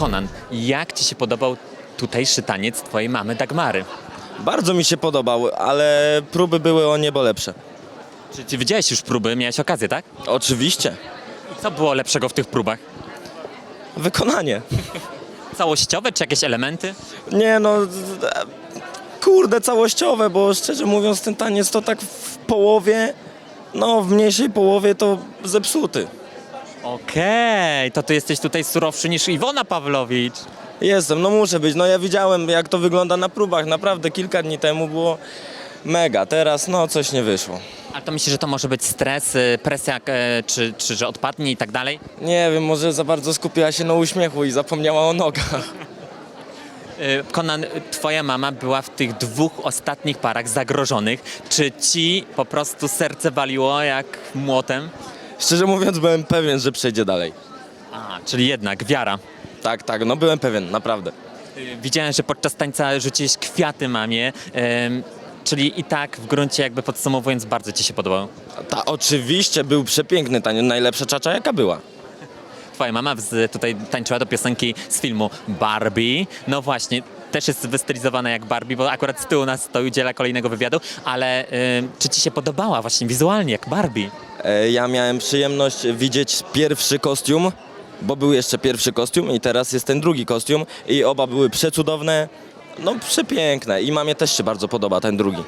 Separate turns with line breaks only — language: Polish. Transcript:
Konan, jak ci się podobał tutejszy taniec twojej mamy Dagmary?
Bardzo mi się podobał, ale próby były o niebo lepsze.
Czy ty widziałeś już próby, miałeś okazję, tak?
Oczywiście.
Co było lepszego w tych próbach?
Wykonanie.
Całościowe czy jakieś elementy?
Nie no, kurde, całościowe, bo szczerze mówiąc ten taniec to tak w połowie, no w mniejszej połowie to zepsuty.
Okej, to ty jesteś tutaj surowszy niż Iwona Pawlowicz.
Jestem, no muszę być, no ja widziałem jak to wygląda na próbach, naprawdę kilka dni temu było mega, teraz no coś nie wyszło.
A to myślisz, że to może być stres, y, presja, e, czy, czy że odpadnie i tak dalej?
Nie wiem, może za bardzo skupiła się na uśmiechu i zapomniała o nogach.
Y, Konan, y, twoja mama była w tych dwóch ostatnich parach zagrożonych. Czy ci po prostu serce waliło jak młotem?
Szczerze mówiąc byłem pewien, że przejdzie dalej.
A, czyli jednak wiara.
Tak, tak, no byłem pewien, naprawdę.
Y, Widziałem, że podczas tańca rzuciłeś kwiaty mamie, em, czyli i tak w gruncie jakby podsumowując bardzo ci się podobało.
Ta, oczywiście był przepiękny taniec, najlepsza czacza jaka była.
Twoja mama tutaj tańczyła do piosenki z filmu Barbie. No właśnie, też jest wystylizowana jak Barbie, bo akurat z tyłu nas to udziela kolejnego wywiadu, ale czy ci się podobała właśnie wizualnie jak Barbie?
E, Ja miałem przyjemność widzieć pierwszy kostium, bo był jeszcze pierwszy kostium i teraz jest ten drugi kostium i oba były przecudowne, no przepiękne i mamie też się bardzo podoba ten drugi.